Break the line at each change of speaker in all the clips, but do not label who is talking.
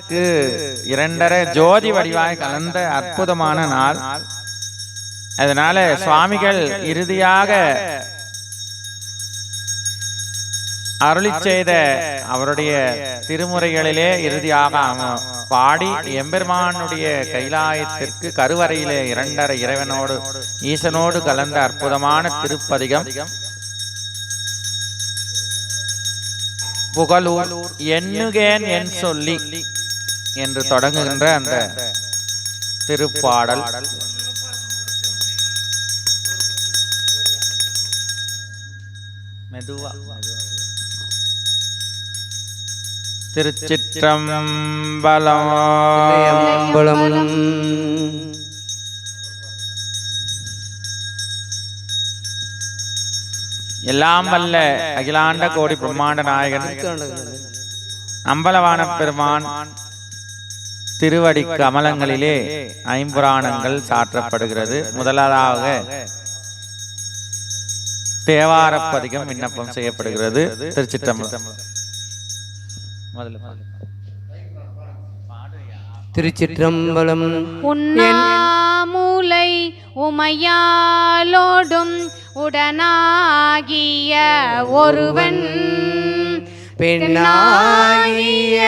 ஆலயத்திற்கு இரண்டரை ஜோதி வடிவாய் கலந்த அற்புதமான நாள். அதனால சுவாமிகள் இறுதியாக அருளி செய்த அவருடைய திருமுறைகளிலே இறுதியாக பாடி எம்பெருமானுடைய கைலாயத்திற்கு கருவறையிலே இரண்டரை இறைவனோடு ஈசனோடு கலந்த அற்புதமான திருப்பதிகம். புகழூர் எண்ணுகேன் என் சொல்லி. என்று தொடங்குகின்ற அந்த திருப்பாடல். மெதுவா. திருச்சிற்றம்பலம். எல்லாம் வல்ல அகிலாண்ட கோடி பிரம்மாண்ட நாயகன். அம்பலவான பெருமான். திருவடி கமலங்களிலே ஐம்புராணங்கள் சாற்றப்படுகிறது. முதலாவதாக தேவாரப் பதிகம் விண்ணப்பம் செய்யப்படுகிறது. திருச்சிற்றம்பலம்.
திருச்சிற்றம்பலம்.
உண்ணாமூலை உமையாலோடும் உடனாகிய ஒருவன்
பெண்ணாகிய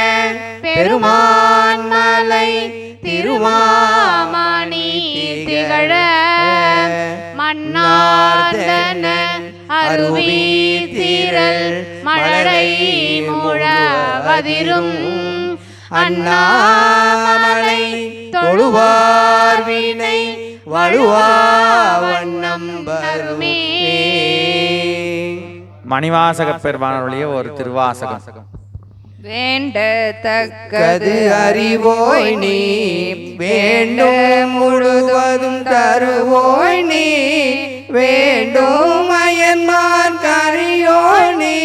பெருமான் மலை
திருமாமணி திகழ. மன்னார்தன அருவி தீரல் மழை முழவதிரும்
அண்ணாமலை தொழுவார் வினை வழுவா வண்ணம் வருமே.
மணிவாசக பெருமானுடைய ஒரு திருவாசகம்.
வேண்டத்தக்கது
அறிவோய் நீ. வேண்டும் முழுவதும் தருவோய் நீ. வேண்டும் அயன்மான் கரியோய் நீ.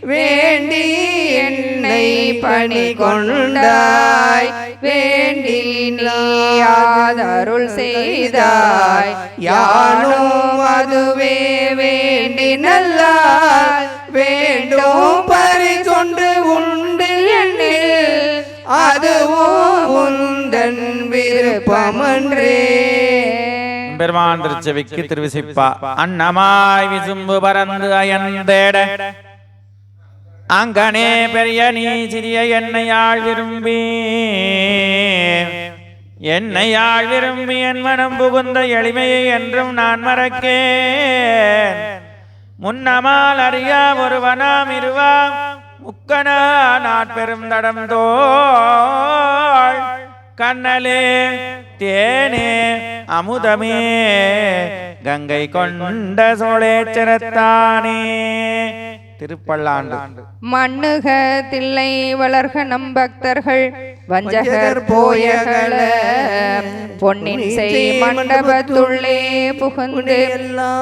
வேண்டி என்னை பணி கொண்டாய். வேண்டி நீ ஆதருள் செய்தாய். யானும் அதுவே வேண்டி நல்லாய் வேண்டும் அதுவும் உந்தன் விருப்பமன்றே.
பெருமான் திருச்செவிக்கு திருவிசிப்பா. அன்னமாய் விசும்பு பறந்து அயந்தேட. அங்கனே பெரிய நீ சிறிய என்னையாள் விரும்பி. என்னையாள் விரும்பி என் மனம் புகுந்த எளிமையை என்றும் நான் மறக்கேன். முன்னமால் அறியா ஒருவனாம் இருவா முக்கனா நாட்பெரும் தடம் தோள். கண்ணலே தேனே அமுதமே. கங்கை கொண்ட சோழேச்சரத்தானே திருப்பல்லாண்டு.
மண்ணுக தில்லை வளர்க நம் பக்தர்கள் வஞ்சகர் போயகள பொன்னின் செய் மண்டபத்துள்ளே புகுந்து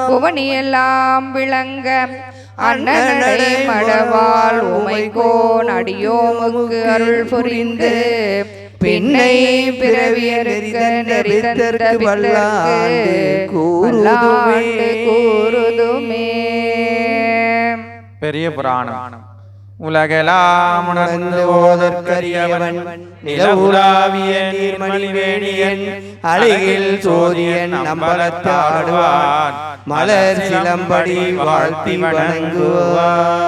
புவனியெல்லாம் விளங்க அண்ணனை மடவாள் உமைகோன் அடியோமுக்கு அருள் புரிந்து பின்னை பிறவியருக்க கூறுதுமே.
பெரிய புராணம். உலகலாம் உணர்ந்து ஓதற்கரியவன் நிலவுலாவிய நீர்மலிவேணியன் அழகில் சோதியன் அம்பலத்தாடுவான் மலர் சிலம்படி வாழ்த்தி வணங்குவான்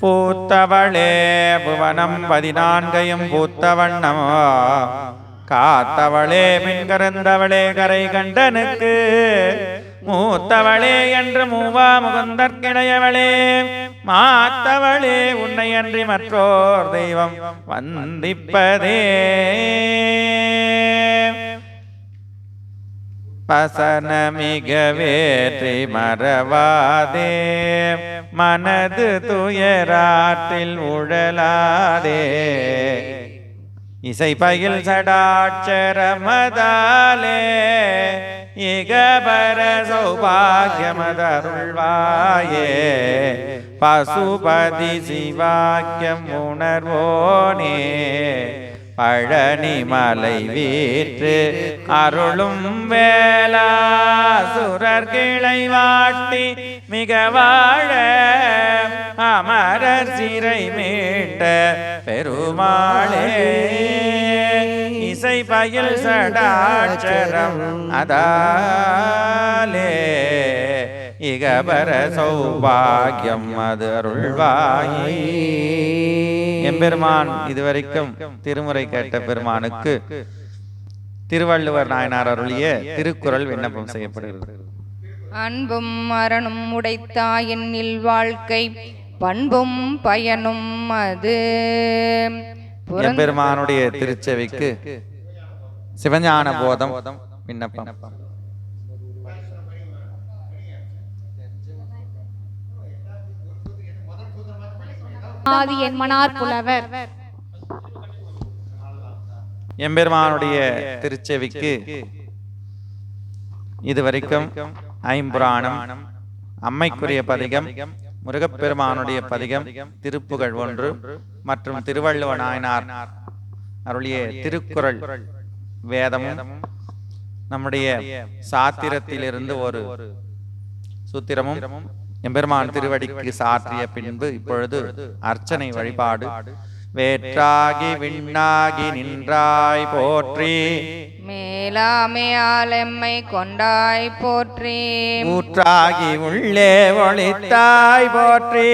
பூத்தவளே புவனம் பதினான்கையும் பூத்தவண்ணம் காத்தவளே மின்கறந்தவளே கரை கண்டனுக்கு மூத்தவளே என்று மூவா முகுந்தற்கிடையவளே மாத்தவளே உன்னை அன்றி மற்றோர் தெய்வம் வந்திப்பதே. பசனமிக வேற்றி மறவாதே மனது துயராற்றில் உழலாதே. இசை பயில் சடாட்சரமதாலே இகபர சௌபாகியமதருள்வாயே. பசுபதி சிவாக்கியம் உணர்வோனே. பழனி மலை வீற்று அருளும் வேளா சுரர் கிளை வாட்டி மிக வாழ அமரர் சிறை மீட்ட பெருமாளே. இசை பயில் சடாட்சரம் அதாலே இகபர சௌபாகியம் அது அருள்வாயே. எம்பெருமான் இதுவரைக்கும் திருமுறை கேட்ட பெருமானுக்கு திருவள்ளுவர் நாயனார் அருளிய திருக்குறள் விண்ணப்பம் செய்யப்படுகிறது.
அன்பும் மரணும் உடைத்தாயின் வாழ்க்கை பண்பும் பயனும் அது.
எம்பெருமானுடைய திருச்செவிக்கு சிவஞான போதம் விண்ணப்பம்.
ஆதி என்மனார் புலவர்.
எம்பெருமானுடைய திருச்செவிக்கு இதுவரைக்கும் ஐம்புராணம் அம்மைக்குரிய பதிகம் முருகப்பெருமானுடைய பதிகம் திருப்புகழ் ஒன்று மற்றும் திருவள்ளுவ நாயனார் அருளிய திருக்குறள் வேதமும் நம்முடைய சாத்திரத்திலிருந்து ஒரு சூத்திரமும் எம்பெருமான் திருவடிக்கு சாற்றிய பின்பு இப்பொழுது அர்ச்சனை வழிபாடு வேற்றாகி விண்ணாகி நின்றாய் போற்றி.
மேலாமையால் எம்மை கொண்டாய் போற்றி.
ஊற்றாகி உள்ளே ஒளித்தாய் போற்றி.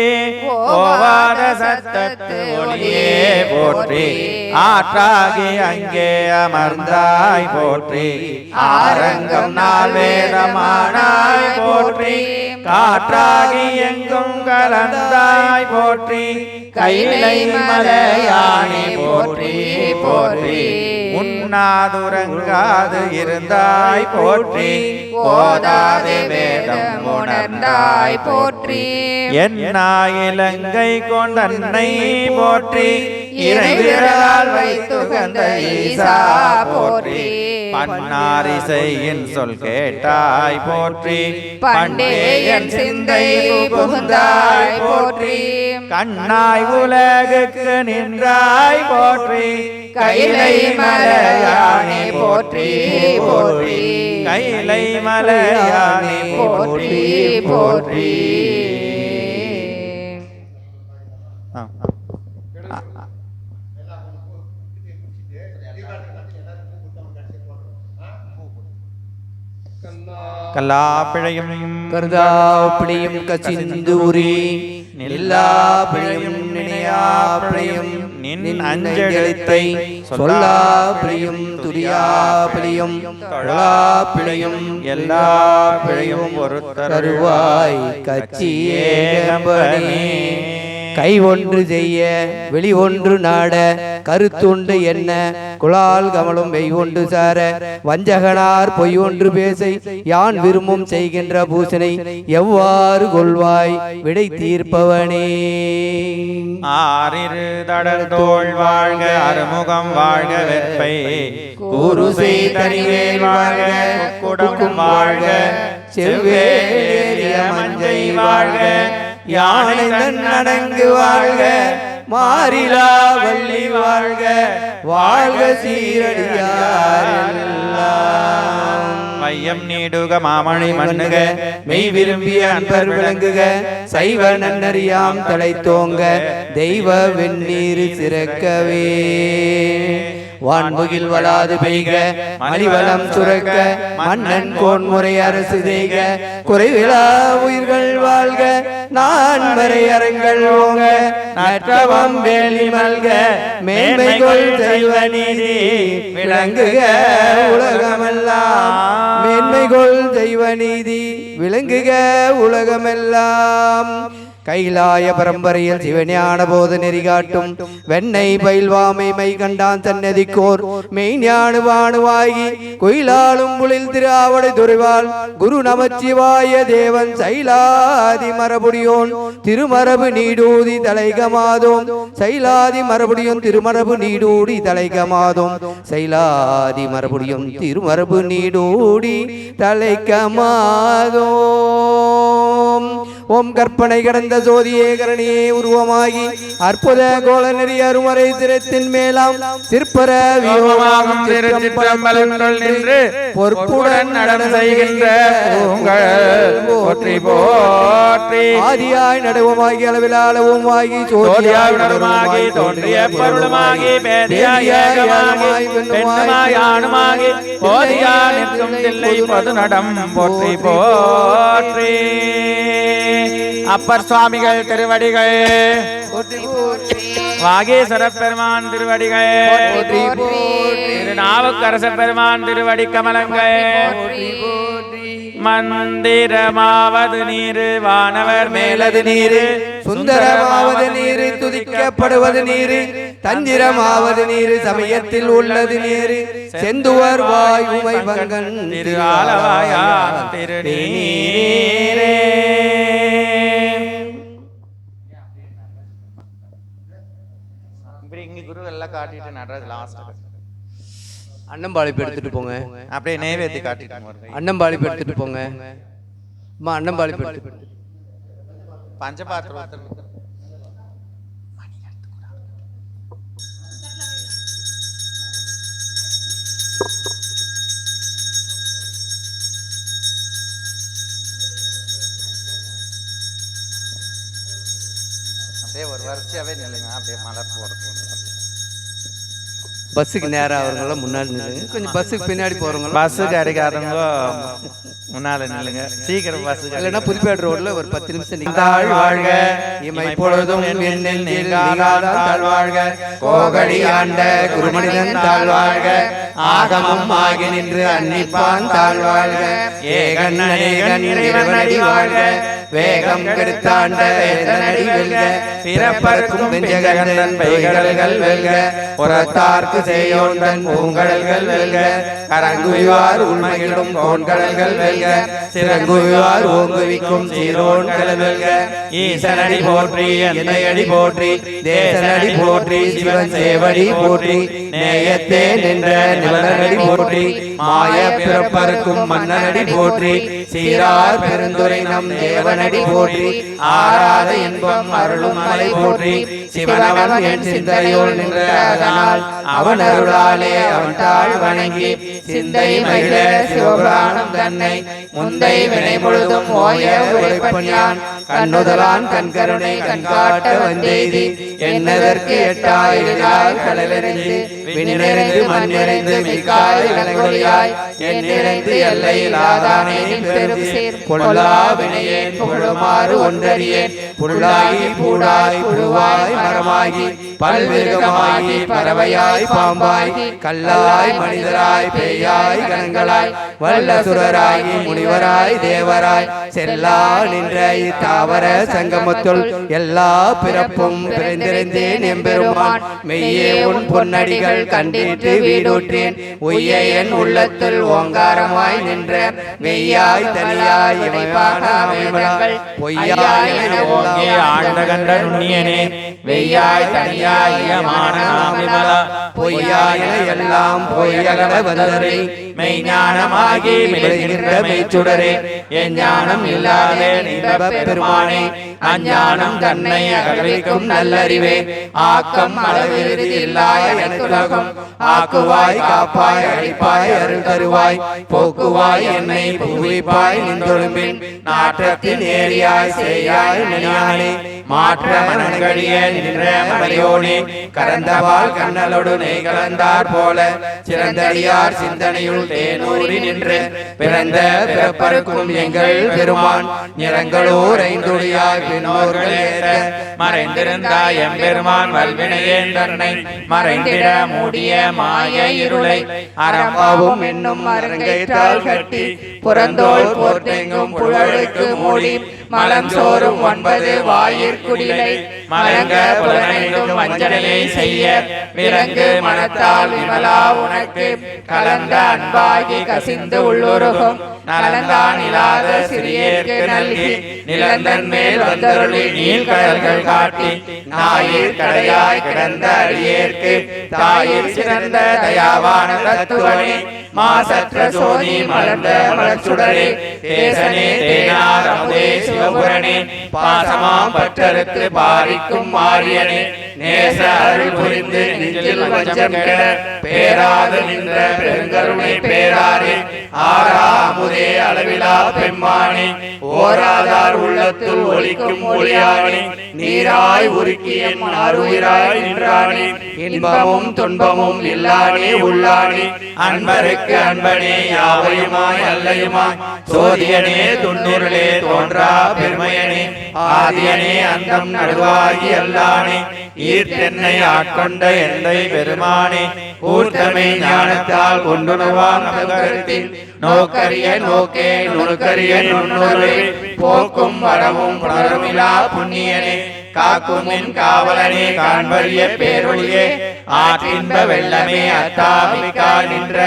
ஓவாத சத்தத்து ஒளியே போற்றி. ஆற்றாகி அங்கே அமர்ந்தாய் போற்றி. ஆரங்கம் நாள் வேதமானாய் போற்றி. காற்றாகி எங்கும் கலந்தாய் போற்றி கைலை மலையானே போற்றி போற்றி. உண்ணாதுறங்காது இருந்தாய் போற்றி போதாதே வேதம் உணர்ந்தாய் போற்றி. என் இலங்கை கொண்டன்னை போற்றி இறைவிரலால் வைத்துகந்த ஈசா போற்றி. பன்னாரிசையின் சொல் கேட்டாய் போற்றி.
பண்டேயன் சிந்தை புகுந்தாய் போற்றி.
கண்ணாய் உலகுக்கு நின்றாய் போற்றி. கைலை மலையானே போற்றி போற்றி. கைலை மலையானே போற்றி. போற்றி. கல்லாப்பிழையும்
கருதாப்பிழையும் கசிந்தூரி நில்லா பிழையும் நினையா பிழையும்
நின் அஞ்செழுத்தை
சொல்லா பிழையும் துரியா பிழையும் தொழா பிழையும் கை ஒன்று செய்ய வெளி ஒன்று நாட கருத்துண்டு என்ன? குலால் கமலும் வெய் ஒன்று சார வஞ்சகனார் பொய் ஒன்று பேசை யான் விரும்பும் செய்கின்ற பூசனை எவ்வாறு கொள்வாய்? விடை தீர்ப்பவனே.
ஆறிரு தடல் தோல் வாழ்க அறுமுகம் வாழ்க வெப்பை குரு தனிவேல் வாழ்க குடம் வாழ்க. செவ்வே மஞ்சை வாழ்க யானை தன்னடங்கு வாழ்க
மாறிலா வள்ளி வாழ்க வாழ்க சீரடியார்
மையம் நீடுக மாமணி மண்ணுக
மெய் விரும்பிய அன்பர் விளங்குக சைவ நன்னறியாம் தழைத்தோங்க தெய்வ வெந்நீர் சிறக்கவே. வான்முகில் வளாது பெய்க மலிவளம் சுரக்க மன்னன் கோன்முறை அரசு செய்க. குறைவிழா உயிர்கள் வாழ்க நான் வரை அரங்கள் ஓங்க. நற்றவம் வேலி மல்க மேன்மைகொள் தெய்வ நீதி. விளங்குக உலகமெல்லாம். மேன்மைகொள் தெய்வ நீதி விளங்குக உலகமெல்லாம். பரம்பரையில் சிவஞான போத நெறி காட்டும் வெண்ணை பயில்வாமை மை கண்டான் தன்னதிக்கோர். மெய்ஞானு வாணுவாகி குயிலாலும் புலில் திருஆவடை துறைவாள் குரு நமச்சிவாய தேவன் சைலாதி மரபுடியோன். திருமரபு நீடூதி தலைகமாதோம். சைலாதி மரபுடியும் திருமரபு நீடூடி தலைகமாதோம். சைலாதி மரபுடியும் திருமரபு நீடூடி தலைக்கமாதோம் ஓம் கற்பனை கடந்த ஜோதியே கரணியே உருவமாகி அற்புத கோல நெறி அருமறை திரத்தின் மேலாம் சிற்பர
வியோகமாகும் திருச்சிற்றம்பலங்கள் நின்று பொற்புடன் நடன செய்கின்ற போற்றி போற்றி.
ஆதியாய் நடுவமாகி அளவில் ஆகி
ஜோதியாய் நடுவமாகி தோன்றிய பொருளுமாகி பேதியாய் ஏகமாகி பெண்ணுமாய் ஆணுமாகி போதியா நிற்கும் தில்லை பொது நடம் போற்றி போற்றி. அப்பர் சுவாமிகள் திருவடிகள். வாகேஸ்வர பெருமான் திருவடிகள்.
போற்றி
திருநாவுக்கரச பெருமான் திருவடி கமலங்கள். மந்திரமாவது நீரு வானவர் மேலது நீரு.
சுந்தரமாவது நீரு துதிக்கப்படுவது நீரு. தந்திரமாவது நீரு சமயத்தில் உள்ளது நீரு. செந்துவர் வாய் உமை பங்கன்
திரு ஆலவாயா திருநீரே. எல்லாம் காட்டிட்டு நடுறது லாஸ்ட்
அன்னம்பாளிப்பு எடுத்துட்டு போங்க.
அப்படியே நெய்வேத்தி காட்டிட்டு போறது.
அன்னம்பாளிப்பு எடுத்துட்டு போங்க. அம்மா அன்னம்பாளிப்பு எடுத்துட்டு
பஞ்சபாத்திரம் அப்படியே ஒரு வரிசையாவே நில்லுங்க. அப்படியே மலர் போடுறது
பஸ்ஸுக்கு நேரா அவங்கள முன்னாடி நில்லுங்க. கொஞ்சம் பஸ்ஸுக்கு பின்னாடி போறவங்க
பஸ் கிடைக்காதவங்க முன்னால நில்லுங்க. சீக்கிரம் பஸ்
இல்லைன்னா புதுப்பேட் ரோட்ல ஒரு பத்து நிமிஷம்
தாழ் வாழ்க.
இமை பொழுதும் தாழ்வாழ்க கோகடி ஆண்ட குருமனிதன் தாழ்வாழ்க ஆகமம் ஆகி நின்று அன்னிப்பான் தாழ்வாழ்க ஏகன் அநேகன் இறைவனடி வாழ்க. வேகம் கெடுத்தாண்ட வேதனடி வெல்க. பிறப்பருக்கும் வெஞ்சகந்தன் பைகடல்கள் வெல்க. புறத்தார்க்கு செய்யோந்தன் பூங்கடல்கள் வெல்க. கரங்குவிவார் உண்மையிடும் கோண்கடல்கள் வெல்க. சிறங்குவிவார் ஓங்குவிக்கும் சீரோன்கள் வெல்க. ஈசனடி போற்றி எந்தையடி போற்றி தேசனடி போற்றி சிவன் சேவடி போற்றி நேயத்தே நின்ற நிலநடி போற்றி மாய பிறப்பருக்கும் மன்னனடி போற்றி சீரார் பெருந்துரை நம் தேவனடி போற்றி ஆராத இன்பம் அருளும் மலை போற்றி சிவனவன் என் சிந்தையோள் நின்ற அதனால் அவன் அருளாலே அவன் தாழ் வணங்கி சிந்தை மகிழ சிவபுராணம் தன்னை முந்தை வினை முழுதும் ஓய உரைப்பணியான் கண்ணுதலான் கண் கருணை கண்காட்ட வந்தேதி என்னதற்கு எட்டாய் எழிலாய் கடலறிந்து விண்ணிறைந்து மண்ணிறைந்து மிக்காய் இளங்கொழியாய் என் நிறைந்து எல்லையில் ஆதானே பெரும் சேர் பொல்லா வினையேன் புகழுமாறு ஒன்றறியேன் புல்லாகி பூடாய் புழுவாய் மரமாகி பல்விருகமாகி பறவையாய் பாம்பாய் கல்லாய் மனிதராய் பேயாய் கணங்களாய் வல்லசுரராய் முனிவராய் தேவராய் செல்லா நின்ற இத்தாவர சங்கமத்துள் எல்லா பிறப்பும் பிறந்திருந்தேன் எம்பெருமான். மெய்யே உன் பொன்னடிகள் கண்டிட்டு வீடுற்றேன். உய்ய என் உள்ளத்துள் ஓங்காரமாய் நின்ற மெய்யாய் தனியாய் இமைப்பானாமல் பொய்யாய் என
ஓங்கி ஆண்ட கண்ட நுண்ணியனே வெய்யாய் தனியாய் யமான விமலா
பொய்யாய் எல்லாம் பொய்யகல வந்தரை
மெய்ஞானமாகி மிளகின்ற மெய்ச்சுடரே என் ஞானம் இல்லாதே பெருமானே. அஞ்ஞானம் தன்னை அகழ்விக்கும் நல்லறிவே. ஆக்கம் அளவிறுதி இல்லாய எனக்குலகம். ஆக்குவாய் காப்பாய் அழிப்பாய் அருள் தருவாய். போக்குவாய் என்னை புகுவிப்பாய் நின்றொழும்பின் நாற்றத்தின் ஏரியாய் செய்யாய் நினையானே. மாற்ற மனங்கடிய நின்ற மலையோனே. கரந்தவால் கண்ணலோடு நெய் கலந்தார் போல சிறந்தடியார் சிந்தனையுள் தேனூரி நின்று. பிறந்த பிறப்பருக்கும் எங்கள் பெருமான் நிறங்களோர் ஐந்துடியாய் பின்னோர்கள் மறைந்திருந்தாய் எம்பெருமான் வல்வினையேந்தனை மறைந்திட மூடிய மாய இருளை அறம்பாவும் என்னும் அரங்கைத்தால் கட்டி. புறந்தோள் போர்த்தெங்கும் புழலுக்கு மூடி. மலம் சோறும் ஒன்பது வாயிற்குடிலை மலங்க புலனையும் வஞ்சனையை செய்ய. விலங்கு மனத்தால் விமலா உனக்கு. கலந்த அன்பாகி கசிந்து உள்ளுருகும். நலந்தான் இல்லாத சிறியேற்கு நல்கி. நிலந்தன் மேல் வந்தருளி நீள்கடல்கள் காட்டி நாயிற் கடையாய் கிடந்த அடியேற்கு தாயிற் சிறந்த தயாவான தத்துவனே மாசற்ற சோதி மலர்ந்த மலர்ச்சுடரே தேசனே தேனார் அமுதே சிவபுரனே பாசமாம் பற்றறுத்து பாரிக்கும் மாரியனே நேச அருள் புரிந்து நெஞ்சில் வஞ்சம் கெட பேராது நின்ற பெருங்கருணை பேராரே ஆரா அமுதே அளவிலா பெம்மானே. ஓராதார் உள்ளத்துள் ஒலிக்கும் ஒளியானே. நீராய் உருக்கி என் அருயிராய் நின்றானே. இன்பமும் துன்பமும் இல்லானே உள்ளானே. அன்பருக்கு அன்பனே யாவையுமாய் அல்லையுமாய். சோதியனே துண்ணுருளே தோன்றா பெருமையனே. ஆதியனே அந்தம் நடுவாகி அல்லானே. ஈர்த்தென்னை ஆட்கொண்ட எந்தை பெருமானே ஊர்த்தமை ஞானத்தால் கொண்டுணர்வான் கருத்தில் நோக்கரிய நோக்கே நுணுக்கரிய நுண்ணுருவே போக்கும் வரவும் புணருமிலா புண்ணியனே. காக்கும் என் காவலனே காண்பறிய பேரொழியே. ஆற்றின்ப வெள்ளமே அத்தாமிக்கா நின்ற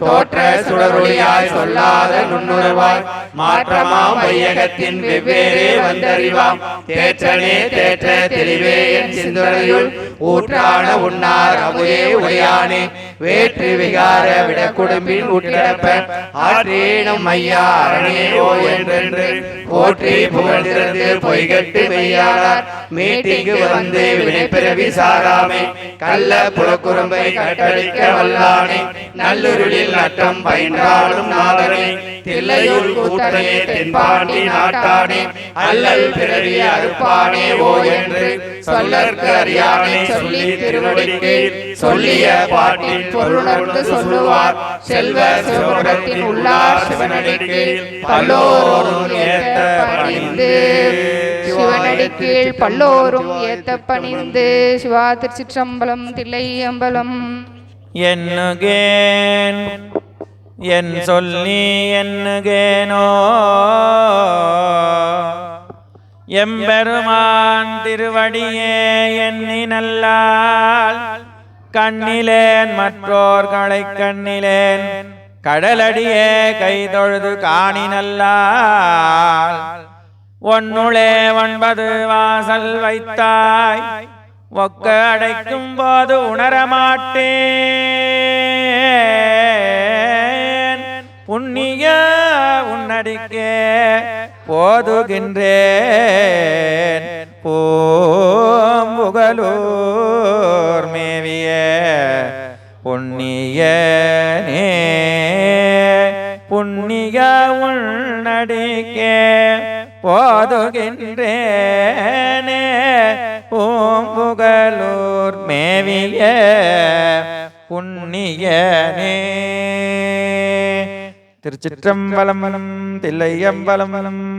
சோற்ற சுடரொளியாய் சொல்லாத நுண்ணுணர்வாய் மாற்றமாம் வையகத்தின் வெவ்வேறே வந்தறிவாம். தேற்றனே தேற்ற தெளிவே என் சிந்தனையுள் ஊற்றான உன்னார் அவையே உடையானே. வேற்று விகார விட குடும்பில் உட்கிடப்ப ஆற்றேனும் ஐயா அரணே ஓ என்றென்று போற்றி புகழ்ந்திருந்து பொய்கட்டு மெய்யாளார் மீட்டிங்கு வந்து வினைப்பிறவி சாராமே. கள்ள புலக்குறும்பை கட்டளிக்க வல்லானே. நல்லுருளில் நட்டம் பயின்றாலும் நாதனே. தில்லையுள் கூட்டனே தென்பாண்டி நாட்டானே. அல்லல் பிறவி அறுப்பானே ஓ என்று சொல்லற்கு அறியானே சொல்லி திருவடிக்கு சொல்லிய பாட்டின் பொருளுணர்ந்து சொல்லுவார். செல்வ சிவபுரத்தின் உள்ளார் சிவனடிக்கு பல்லோரும் ஏத்த பணிந்து
சிவனடி கீழ் பல்லோரும் ஏத்த பணிந்து சிவா திருச்சிற்றம்பலம் தில்லை அம்பலம்
என்னுகேன் என் சொல்லி என்னுகேனோ? எம்பெருமான் திருவடியே எண்ணினல்லால் கண்ணிலேன் மற்றோர்களை கண்ணிலேன். கடலடியே கைதொழுது காணி நல்லால் ஒன்னுளே ஒன்பது வாசல் வைத்தாய். ஒக்க அடைக்கும் போது உணரமாட்டேன் புண்ணிய உன்னடிக்கே போதுகின்றேன். போதுகின்றேனே. பூம்புகலூர் மேவிய புண்ணியனே. திருச்சிற்றம்பலம் தில்லையம்பலம்